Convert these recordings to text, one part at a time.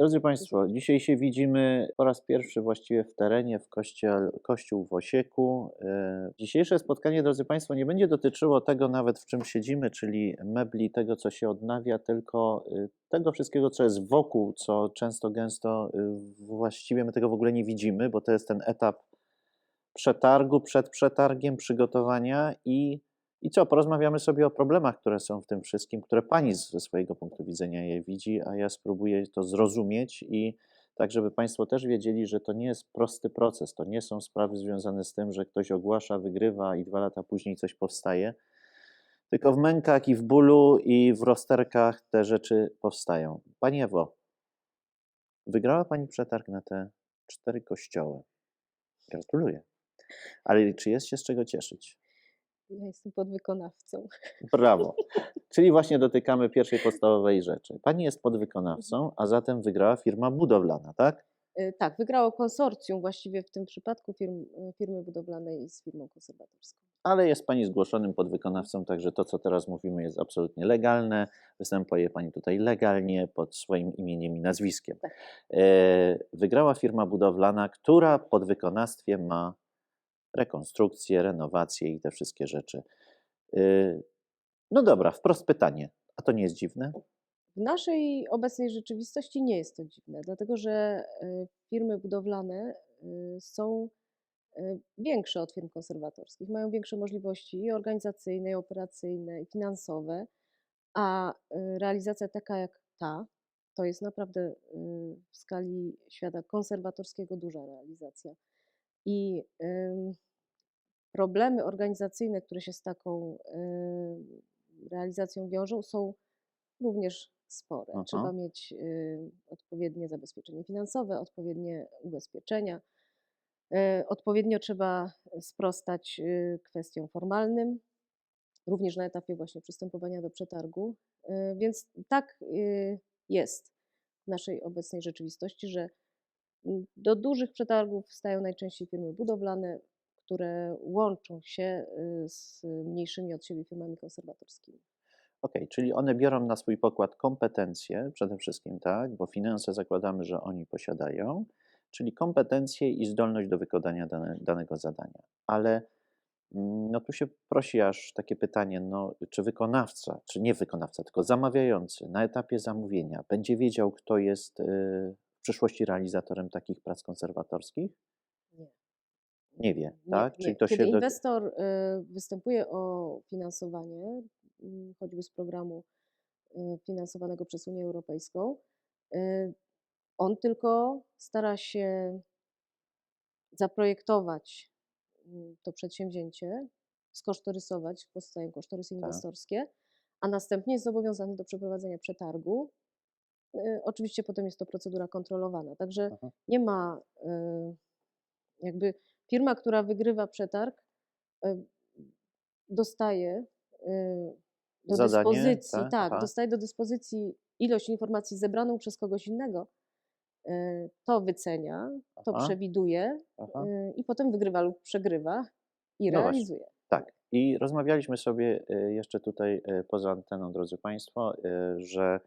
Drodzy Państwo, dzisiaj się widzimy po raz pierwszy właściwie w terenie, w kościel, kościół w Osieku. E, Dzisiejsze spotkanie, drodzy Państwo, nie będzie dotyczyło tego nawet, w czym siedzimy, czyli mebli, tego, co się odnawia, tylko y, tego wszystkiego, co jest wokół, co często, gęsto y, właściwie my tego w ogóle nie widzimy, bo to jest ten etap przetargu, przed przetargiem, przygotowania i, i co, porozmawiamy sobie o problemach, które są w tym wszystkim, które Pani ze swojego punktu widzenia je widzi, a ja spróbuję to zrozumieć i tak, żeby Państwo też wiedzieli, że to nie jest prosty proces, to nie są sprawy związane z tym, że ktoś ogłasza, wygrywa i dwa lata później coś powstaje, tylko w mękach i w bólu i w rozterkach te rzeczy powstają. Pani Ewo, wygrała Pani przetarg na te cztery kościoły. Gratuluję. Ale czy jest się z czego cieszyć? Ja jestem podwykonawcą. Brawo. Czyli właśnie dotykamy pierwszej podstawowej rzeczy. Pani jest podwykonawcą, a zatem wygrała firma budowlana, tak? Y, Tak, wygrało konsorcjum właściwie w tym przypadku firm, y, firmy budowlanej z firmą konserwatorską. Ale jest Pani zgłoszonym podwykonawcą, także to, co teraz mówimy, jest absolutnie legalne. Występuje Pani tutaj legalnie pod swoim imieniem i nazwiskiem. Tak. E, Wygrała firma budowlana, która w podwykonawstwie ma rekonstrukcję, renowację i te wszystkie rzeczy. E, No dobra, wprost pytanie. A to nie jest dziwne? W naszej obecnej rzeczywistości nie jest to dziwne, dlatego że y, firmy budowlane y, są y, większe od firm konserwatorskich, mają większe możliwości organizacyjne, operacyjne, i finansowe, a y, realizacja taka jak ta, to jest naprawdę y, w skali świata konserwatorskiego duża realizacja. I problemy organizacyjne, które się z taką realizacją wiążą, są również spore. Aha. Trzeba mieć odpowiednie zabezpieczenie finansowe, odpowiednie ubezpieczenia. Y, odpowiednio trzeba sprostać y, kwestiom formalnym, również na etapie właśnie przystępowania do przetargu. Y, Więc tak y, jest w naszej obecnej rzeczywistości, że do dużych przetargów stają najczęściej firmy budowlane, które łączą się y, z mniejszymi od siebie firmami konserwatorskimi. Okej, czyli one biorą na swój pokład kompetencje przede wszystkim, tak, bo finanse zakładamy, że oni posiadają, czyli kompetencje i zdolność do wykonania dane, danego zadania. Ale mm, no tu się prosi aż takie pytanie, no, czy wykonawca, czy nie wykonawca, tylko zamawiający na etapie zamówienia będzie wiedział, kto jest y, w przyszłości realizatorem takich prac konserwatorskich? Nie. Nie wie, Nie, tak? nie. Czyli to Kiedy się do... inwestor y, występuje o finansowanie, y, choćby z programu y, finansowanego przez Unię Europejską, y, on tylko stara się zaprojektować y, to przedsięwzięcie, skosztorysować, powstają kosztorysy inwestorskie, a następnie jest zobowiązany do przeprowadzenia przetargu. Y, Oczywiście potem jest to procedura kontrolowana, także Aha. nie ma y, jakby firma, która wygrywa przetarg, y, dostaje do Zadanie, dyspozycji, tak? tak, dostaje do dyspozycji ilość informacji zebraną przez kogoś innego, to wycenia, to Aha. przewiduje Aha. i potem wygrywa lub przegrywa i No właśnie. realizuje. Tak. I rozmawialiśmy sobie jeszcze tutaj poza anteną, drodzy Państwo, że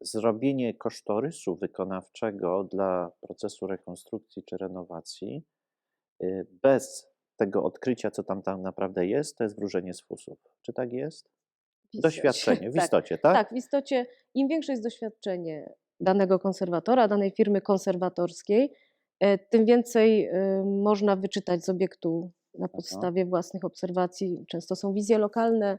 zrobienie kosztorysu wykonawczego dla procesu rekonstrukcji czy renowacji y, bez tego odkrycia, co tam, tam naprawdę jest, to jest wróżenie z fusów. Czy tak jest? W. Doświadczenie, w tak. istocie, tak? Tak, w istocie im większe jest doświadczenie danego konserwatora, danej firmy konserwatorskiej, e, tym więcej e, można wyczytać z obiektu na podstawie własnych obserwacji. Często są wizje lokalne,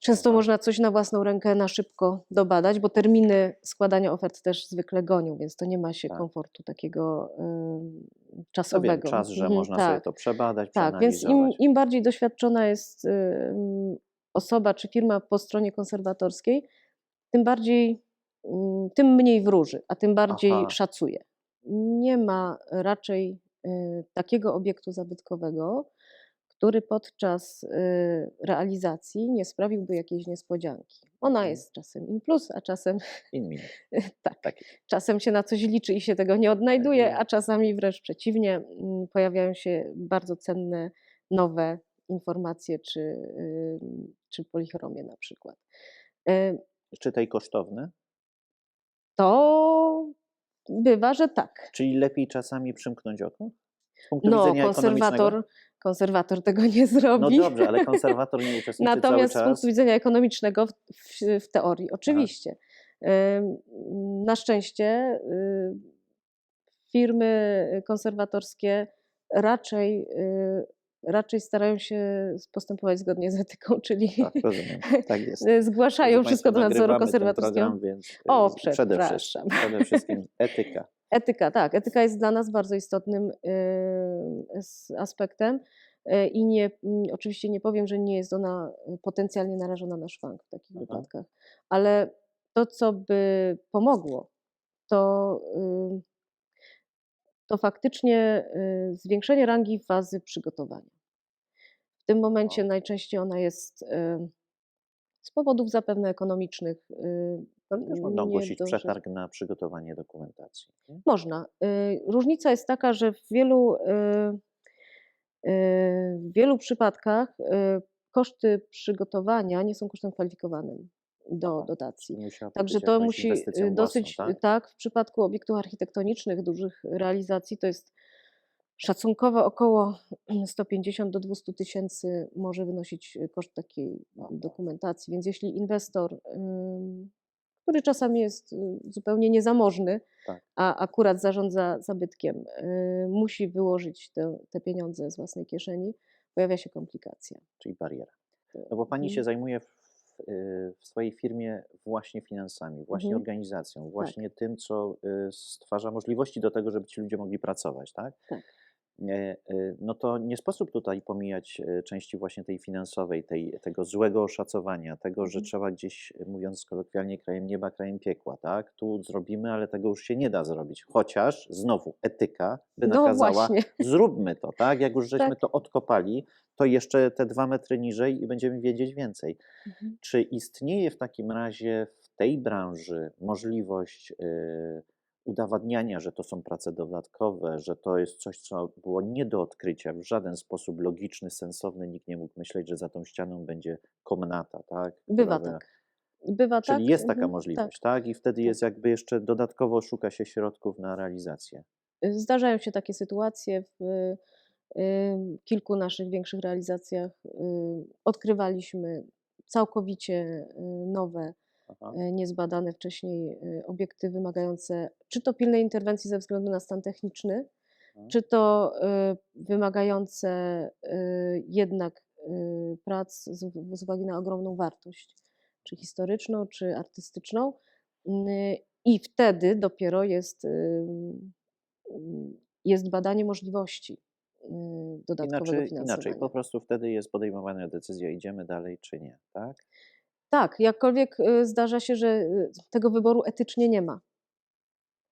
często można coś na własną rękę na szybko dobadać, bo terminy składania ofert też zwykle gonią, więc to nie ma się Tak. komfortu takiego wiem, czasowego. czas, że Mhm, można sobie tak. to przebadać, Tak, więc im, im bardziej doświadczona jest ym, osoba czy firma po stronie konserwatorskiej, tym bardziej, ym, tym mniej wróży, a tym bardziej Aha. szacuje. Nie ma raczej y, takiego obiektu zabytkowego, który podczas y, realizacji nie sprawiłby jakiejś niespodzianki. Ona Mhm. jest czasem in plus, a czasem In minus. tak. Tak. Czasem się na coś liczy i się tego nie odnajduje, a czasami wręcz przeciwnie, mm, pojawiają się bardzo cenne, nowe informacje czy, ym, czy polichromie na przykład. Y, Czy tej kosztowne? to bywa, że tak. Czyli lepiej czasami przymknąć oko? Z punktu No, widzenia konserwator, konserwator tego nie zrobi. No dobrze, ale konserwator nie uczestniczy Natomiast z cały punktu czas. widzenia ekonomicznego, w, w, w teorii, oczywiście. Ym, Na szczęście y, firmy konserwatorskie raczej, y, raczej starają się postępować zgodnie z etyką, czyli Tak, rozumiem. Tak jest. zgłaszają wszystko do nadzoru konserwatorskiego. Program, więc y, O, przede przepraszam. wszystkim, przede wszystkim etyka. Etyka, tak. Etyka jest dla nas bardzo istotnym y, aspektem y, i nie, mm, oczywiście nie powiem, że nie jest ona y, potencjalnie narażona na szwank w takich Aha. wypadkach, ale to, co by pomogło, to, to faktycznie zwiększenie rangi fazy przygotowania. W tym momencie najczęściej ona jest z powodów zapewne ekonomicznych. Ale też można ogłosić doży- przetarg na przygotowanie dokumentacji. nie? Można. Y, Różnica jest taka, że w wielu, y, y, w wielu przypadkach koszty przygotowania nie są kosztem kwalifikowanym do dotacji. Także to musi dosyć, własną, tak? tak? w przypadku obiektów architektonicznych, dużych realizacji, to jest szacunkowo około 150 do 200 tysięcy może wynosić koszt takiej dokumentacji. Więc jeśli inwestor, który czasami jest y, zupełnie niezamożny, Tak. a akurat zarządza zabytkiem, y, musi wyłożyć te, te pieniądze z własnej kieszeni, pojawia się komplikacja. Czyli bariera. No bo pani się Mhm. zajmuje w, y, w swojej firmie właśnie finansami, właśnie Mhm. organizacją, właśnie tym, co y, stwarza możliwości do tego, żeby ci ludzie mogli pracować, tak? Tak. E, y, No to nie sposób tutaj pomijać y, części właśnie tej finansowej, tej, tego złego oszacowania, tego, że Mhm. trzeba gdzieś, mówiąc kolokwialnie, krajem nieba, krajem piekła, tak? Tu zrobimy, ale tego już się nie da zrobić. Chociaż znowu etyka by No nakazała, właśnie. zróbmy to, tak? Jak już żeśmy Tak. to odkopali, to jeszcze te dwa metry niżej i będziemy wiedzieć więcej. Mhm. Czy istnieje w takim razie w tej branży możliwość y, udowadniania, że to są prace dodatkowe, że to jest coś, co było nie do odkrycia, w żaden sposób logiczny, sensowny, nikt nie mógł myśleć, że za tą ścianą będzie komnata, tak? Bywa która tak. Bywa Czyli tak. jest taka mhm, możliwość, tak? I wtedy jest jakby jeszcze dodatkowo szuka się środków na realizację. Zdarzają się takie sytuacje w y, kilku naszych większych realizacjach. y, Odkrywaliśmy całkowicie y, nowe, Aha. y, niezbadane wcześniej y, obiekty wymagające czy to pilnej interwencji ze względu na stan techniczny, Mhm. czy to y, wymagające jednak prac z, uwagi na ogromną wartość, czy historyczną, czy artystyczną. Y, I wtedy dopiero jest, jest badanie możliwości y, dodatkowego Inaczej, finansowania. inaczej, po prostu wtedy jest podejmowana decyzja, idziemy dalej czy nie, tak? Tak, jakkolwiek y, zdarza się, że y, tego wyboru etycznie nie ma.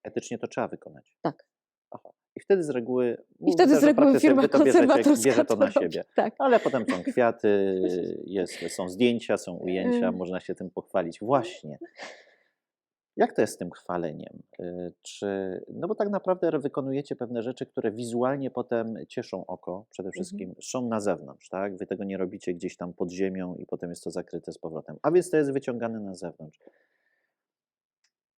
Etycznie to trzeba wykonać. Tak. Aha. I wtedy z reguły. I mówmy wtedy z reguły firma konserwatorska bierze to na siebie. Tak. Ale potem są kwiaty, jest, są zdjęcia, są ujęcia, można się tym pochwalić. Właśnie. Jak to jest z tym chwaleniem? Y, Czy, no bo tak naprawdę wykonujecie pewne rzeczy, które wizualnie potem cieszą oko, przede wszystkim są na zewnątrz, tak? Wy tego nie robicie gdzieś tam pod ziemią i potem jest to zakryte z powrotem. A więc to jest wyciągane na zewnątrz.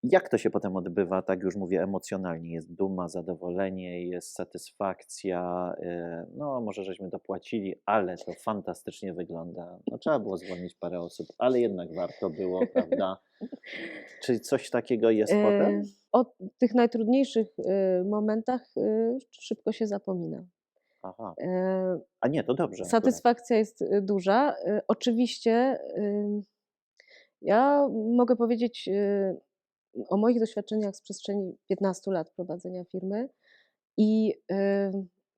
Jak to się potem odbywa, tak już mówię, emocjonalnie? Jest duma, zadowolenie, jest satysfakcja. y, No, może żeśmy dopłacili, ale to fantastycznie wygląda. No, trzeba było zwolnić parę osób, ale jednak warto było, prawda? Czy coś takiego jest potem? Y, O tych najtrudniejszych y, momentach szybko się zapomina. Aha. A nie, to dobrze. Satysfakcja jest duża. Oczywiście ja mogę powiedzieć o moich doświadczeniach z przestrzeni 15 lat prowadzenia firmy i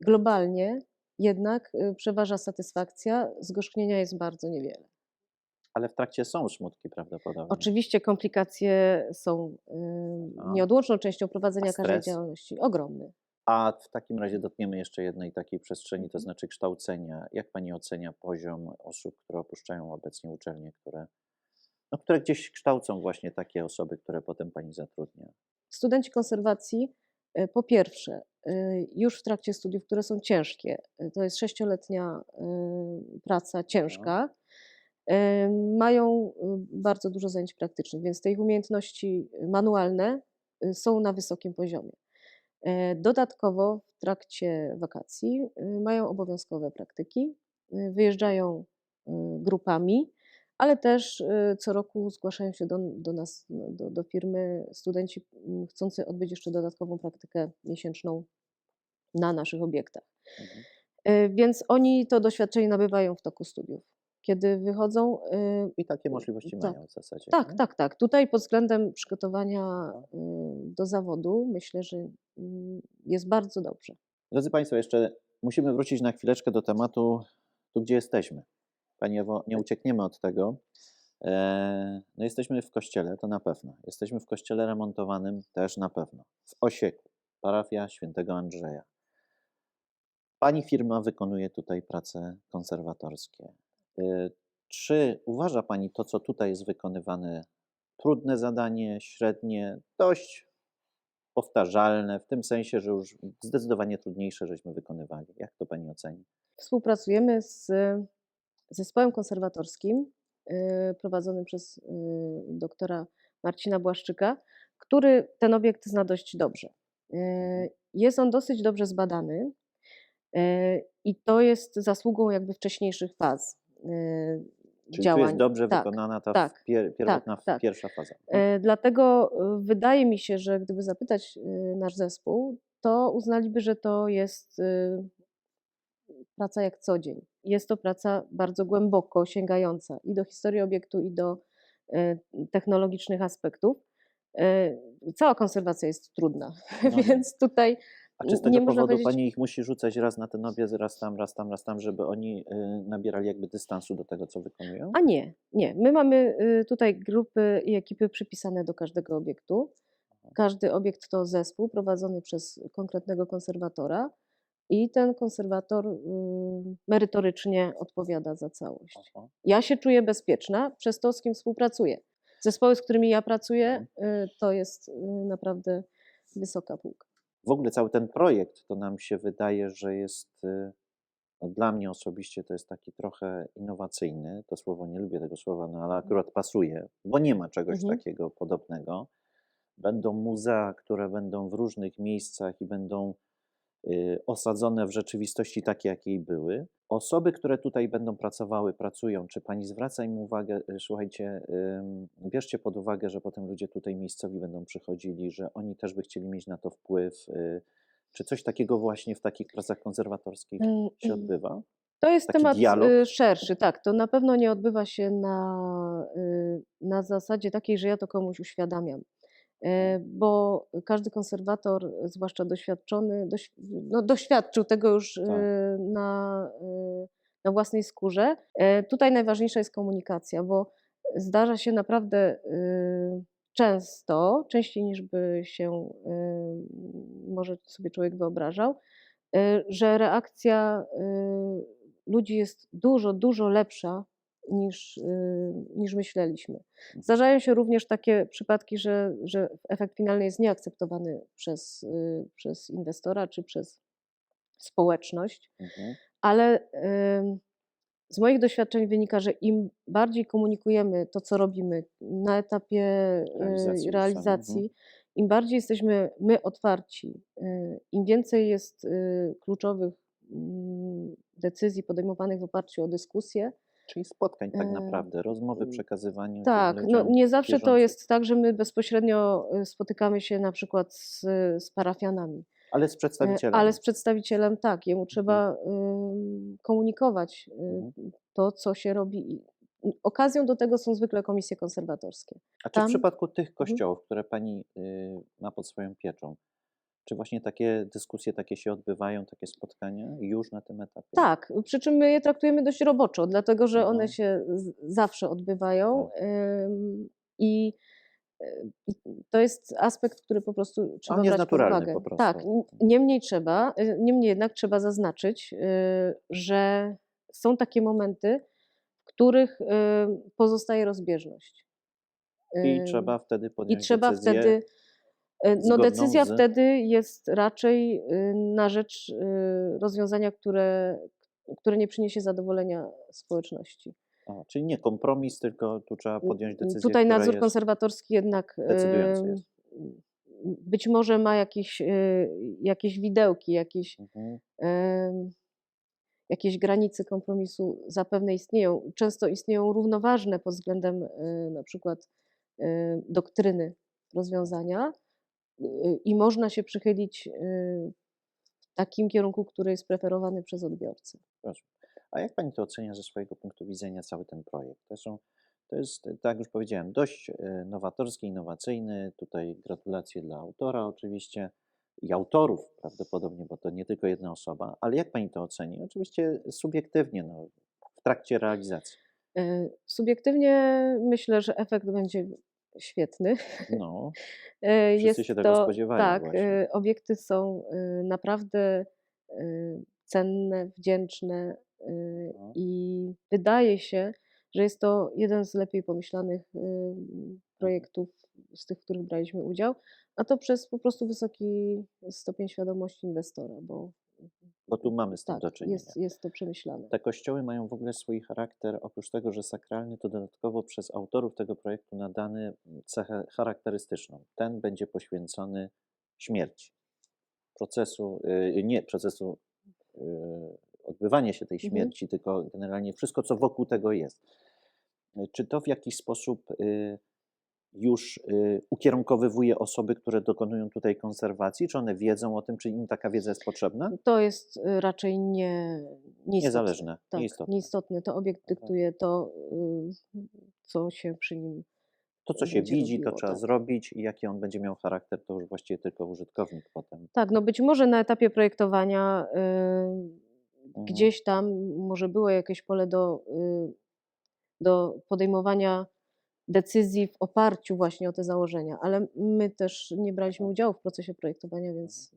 globalnie jednak y, przeważa satysfakcja, zgorzknienia jest bardzo niewiele. Ale w trakcie są smutki prawdopodobnie. Oczywiście komplikacje są nieodłączną częścią prowadzenia każdej działalności. Ogromny. A w takim razie dotkniemy jeszcze jednej takiej przestrzeni, to Mhm. znaczy kształcenia. Jak Pani ocenia poziom osób, które opuszczają obecnie uczelnie, które, no, które gdzieś kształcą właśnie takie osoby, które potem Pani zatrudnia? Studenci konserwacji, y, po pierwsze, y, już w trakcie studiów, które są ciężkie, y, to jest sześcioletnia praca ciężka, e, mają bardzo dużo zajęć praktycznych, więc te ich umiejętności manualne są na wysokim poziomie. E, Dodatkowo w trakcie wakacji mają obowiązkowe praktyki, wyjeżdżają grupami, ale też y, co roku zgłaszają się do, do nas, no, do, do firmy studenci mm, chcący odbyć jeszcze dodatkową praktykę miesięczną na naszych obiektach. Mhm. E, Więc oni to doświadczenie nabywają w toku studiów. Kiedy wychodzą, y, I takie możliwości tak. mają w zasadzie. tak, nie? tak, tak. Tutaj pod względem przygotowania y, do zawodu myślę, że mm, jest bardzo dobrze. Drodzy Państwo, jeszcze musimy wrócić na chwileczkę do tematu, tu gdzie jesteśmy. Pani Ewo, nie uciekniemy od tego. E, No jesteśmy w kościele, to na pewno. Jesteśmy w kościele remontowanym też na pewno. W Osieku, parafia świętego Andrzeja. Pani firma wykonuje tutaj prace konserwatorskie. E, Czy uważa Pani to, co tutaj jest wykonywane, trudne zadanie, średnie, dość powtarzalne, w tym sensie, że już zdecydowanie trudniejsze żeśmy wykonywali? Jak to Pani oceni? Współpracujemy z zespołem konserwatorskim y, prowadzonym przez y, doktora Marcina Błaszczyka, który ten obiekt zna dość dobrze. Y, Jest on dosyć dobrze zbadany i to jest zasługą jakby wcześniejszych faz Czyli działań. jest dobrze Tak, wykonana ta tak, pier, pierwotna tak, tak. pierwsza faza. E, Dlatego wydaje mi się, że gdyby zapytać nasz zespół, to uznaliby, że to jest praca jak co dzień. Jest to praca bardzo głęboko sięgająca i do historii obiektu, i do e, technologicznych aspektów. E, Cała konserwacja jest trudna, No nie. więc tutaj A czy z tego powodu powiedzieć- Pani ich musi rzucać raz na ten obiec, raz tam, raz tam, raz tam, żeby oni y, nabierali jakby dystansu do tego, co wykonują? A nie, nie. My mamy tutaj grupy i ekipy przypisane do każdego obiektu. Każdy obiekt to zespół prowadzony przez konkretnego konserwatora i ten konserwator y, merytorycznie odpowiada za całość. Ja się czuję bezpieczna przez to, z kim współpracuję. Zespoły, z którymi ja pracuję, y, to jest y, naprawdę wysoka półka. W ogóle cały ten projekt, to nam się wydaje, że jest, no dla mnie osobiście to jest taki trochę innowacyjny. To słowo, nie lubię tego słowa, no ale akurat pasuje, bo nie ma czegoś Mhm. takiego podobnego. Będą muzea, które będą w różnych miejscach i będą osadzone w rzeczywistości takie, jakiej były. Osoby, które tutaj będą pracowały, pracują, czy pani zwraca im uwagę, y, słuchajcie, bierzcie pod uwagę, że potem ludzie tutaj miejscowi będą przychodzili, że oni też by chcieli mieć na to wpływ. y, Czy coś takiego właśnie w takich pracach konserwatorskich Mm, się mm. odbywa? To jest Taki temat dialog? y, szerszy, tak. To na pewno nie odbywa się na, y, na zasadzie takiej, że ja to komuś uświadamiam. E, Bo każdy konserwator, zwłaszcza doświadczony, doś, no, doświadczył tego już y, Tak. na, y, na własnej skórze. E, Tutaj najważniejsza jest komunikacja, bo zdarza się naprawdę często, częściej niż by się może sobie człowiek wyobrażał, że reakcja ludzi jest dużo, dużo lepsza niż, y, niż myśleliśmy. Zdarzają się również takie przypadki, że, że efekt finalny jest nieakceptowany przez, y, przez inwestora czy przez społeczność, Mhm. ale z moich doświadczeń wynika, że im bardziej komunikujemy to, co robimy na etapie y, Realizacji realizacji, samej, mhm. im bardziej jesteśmy my otwarci, y, im więcej jest y, kluczowych mm, decyzji podejmowanych w oparciu o dyskusję, Czyli spotkań tak E, naprawdę, rozmowy, przekazywanie. tak, no nie zawsze to bieżących. jest tak, że my bezpośrednio y, spotykamy się na przykład z, z parafianami, Ale z e, przedstawicielem. ale z przedstawicielem tak, jemu trzeba ym, komunikować y, Mhm. to, co się robi. Okazją do tego są zwykle komisje konserwatorskie. A czy w tam- przypadku tych Mhm. kościołów, które pani y, ma pod swoją pieczą, czy właśnie takie dyskusje takie się odbywają, takie spotkania już na tym etapie? Tak, przy czym my je traktujemy dość roboczo, dlatego że one Mhm. się zawsze odbywają ym, i y, i to jest aspekt, który po prostu trzeba On jest brać pod uwagę. po prostu. Tak, n- niemniej trzeba, y, niemniej jednak trzeba zaznaczyć, y, że są takie momenty, w których pozostaje rozbieżność. I trzeba wtedy i podjąć trzeba decyzję. wtedy. E, No, decyzja z- wtedy jest raczej y, na rzecz y, rozwiązania, które, które nie przyniesie zadowolenia społeczności. Aha, czyli nie kompromis, tylko tu trzeba podjąć decyzję, Tutaj nadzór konserwatorski jednak decydujący em, jest. być może ma jakieś, jakieś widełki, jakieś, Mhm. jakieś granice kompromisu zapewne istnieją. Często istnieją równoważne pod względem na przykład doktryny rozwiązania i można się przychylić e, w takim kierunku, który jest preferowany przez odbiorcę. Proszę. A jak pani to ocenia ze swojego punktu widzenia cały ten projekt? To, są, to jest, tak jak już powiedziałem, dość e, nowatorski, innowacyjny. Tutaj gratulacje dla autora oczywiście i autorów prawdopodobnie, bo to nie tylko jedna osoba. Ale jak pani to oceni? Oczywiście subiektywnie, no, w trakcie realizacji. Subiektywnie myślę, że efekt będzie świetny. No, E, Wszyscy Jest się tego to, spodziewają tak, właśnie. e, obiekty są e, naprawdę cenne, wdzięczne No. i wydaje się, że jest to jeden z lepiej pomyślanych e, projektów z tych, w których braliśmy udział, a to przez po prostu wysoki stopień świadomości inwestora, bo bo tu mamy z tym tak, do czynienia. jest, jest to przemyślane. Te kościoły mają w ogóle swój charakter, oprócz tego, że sakralny, to dodatkowo przez autorów tego projektu nadany cechę charakterystyczną. Ten będzie poświęcony śmierci. Procesu, y, nie procesu y, odbywania się tej Mhm. śmierci, tylko generalnie wszystko, co wokół tego jest. Y, Czy to w jakiś sposób już y, ukierunkowywuje osoby, które dokonują tutaj konserwacji? Czy one wiedzą o tym, czy im taka wiedza jest potrzebna? To jest y, raczej nie, nieistotne. Niezależne, Tak, nieistotne. nieistotne. To obiekt Dobra. dyktuje to, y, co się przy nim To, co się widzi, to robiło, trzeba tak. zrobić i jaki on będzie miał charakter, to już właściwie tylko użytkownik potem. Tak, no być może na etapie projektowania y, Mhm. gdzieś tam może było jakieś pole do, y, do podejmowania decyzji w oparciu właśnie o te założenia, ale my też nie braliśmy udziału w procesie projektowania, więc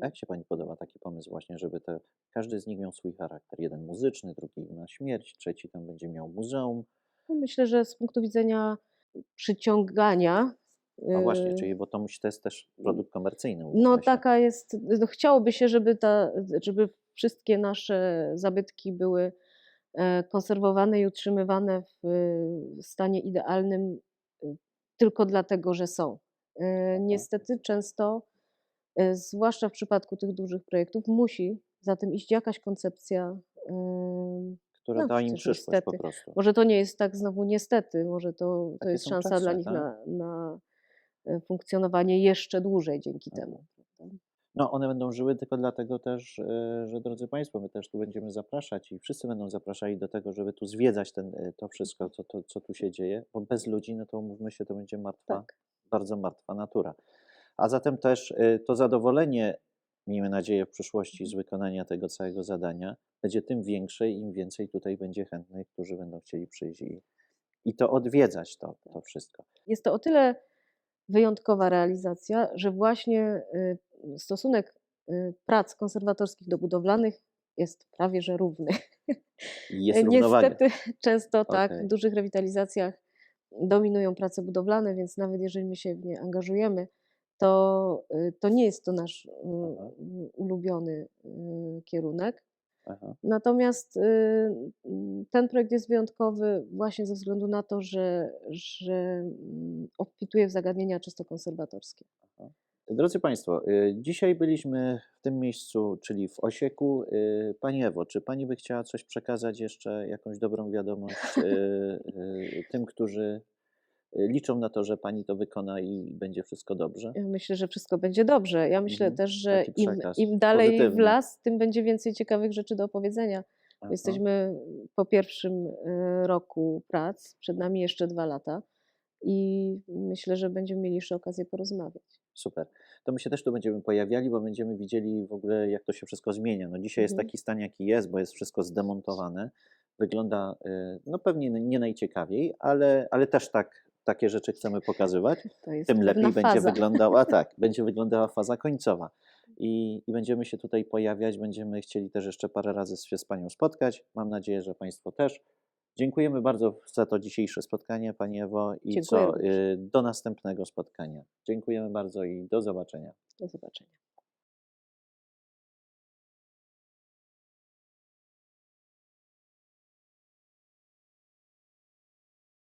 A jak się Pani podoba taki pomysł właśnie, żeby te, każdy z nich miał swój charakter? Jeden muzyczny, drugi na śmierć, trzeci tam będzie miał muzeum. no myślę, że z punktu widzenia przyciągania. A właśnie, y, czyli bo to musi to jest też produkt komercyjny. No się. taka jest, no chciałoby się, żeby, ta, żeby wszystkie nasze zabytki były konserwowane i utrzymywane w e, stanie idealnym e, tylko dlatego, że są. E, Niestety często, e, zwłaszcza w przypadku tych dużych projektów, musi za tym iść jakaś koncepcja. e, Która no da im przyszłość po niestety. prostu. Może to nie jest tak znowu niestety, może to, to jest szansa czasy, dla nich tak? na, na e, funkcjonowanie jeszcze dłużej dzięki Mhm. temu. No, one będą żyły tylko dlatego też, e, że drodzy Państwo, my też tu będziemy zapraszać i wszyscy będą zapraszali do tego, żeby tu zwiedzać ten, e, to wszystko, co, to, co tu się dzieje, bo bez ludzi, no to umówmy się, to będzie martwa, Tak. bardzo martwa natura. A zatem też e, to zadowolenie, miejmy nadzieję, w przyszłości z wykonania tego całego zadania będzie tym większe im więcej tutaj będzie chętnych, którzy będą chcieli przyjść i, i to odwiedzać, to, to wszystko. Jest to o tyle wyjątkowa realizacja, że właśnie stosunek y, prac konserwatorskich do budowlanych jest prawie że równy. Jest równowaga. Niestety często tak, Okej. w dużych rewitalizacjach dominują prace budowlane, więc nawet jeżeli my się w nie angażujemy, to, y, to nie jest to nasz y, Aha. ulubiony kierunek. Aha. Natomiast ten projekt jest wyjątkowy właśnie ze względu na to, że, że mm, obfituje w zagadnienia czysto konserwatorskie. Drodzy Państwo, y, dzisiaj byliśmy w tym miejscu, czyli w Osieku. Y, Pani Ewo, czy Pani by chciała coś przekazać jeszcze, jakąś dobrą wiadomość y, tym, którzy liczą na to, że Pani to wykona i będzie wszystko dobrze? Myślę, że wszystko będzie dobrze. Ja myślę Mhm, też, że im, im dalej w pozytywny. las, tym będzie więcej ciekawych rzeczy do opowiedzenia. Aha. Jesteśmy po pierwszym roku prac, przed nami jeszcze dwa lata i myślę, że będziemy mieli jeszcze okazję porozmawiać. Super. To my się też tu będziemy pojawiali, bo będziemy widzieli w ogóle, jak to się wszystko zmienia. No dzisiaj jest Mhm. taki stan, jaki jest, bo jest wszystko zdemontowane. Wygląda, y, no pewnie nie najciekawiej, ale, ale też tak, takie rzeczy chcemy pokazywać. Tym lepiej będzie faza. wyglądała, tak, będzie wyglądała faza końcowa. I, I będziemy się tutaj pojawiać, będziemy chcieli też jeszcze parę razy się z Panią spotkać. Mam nadzieję, że Państwo też. Dziękujemy bardzo za to dzisiejsze spotkanie, Pani Ewo, i Dziękuję co również. y, do następnego spotkania. Dziękujemy bardzo i do zobaczenia. Do zobaczenia.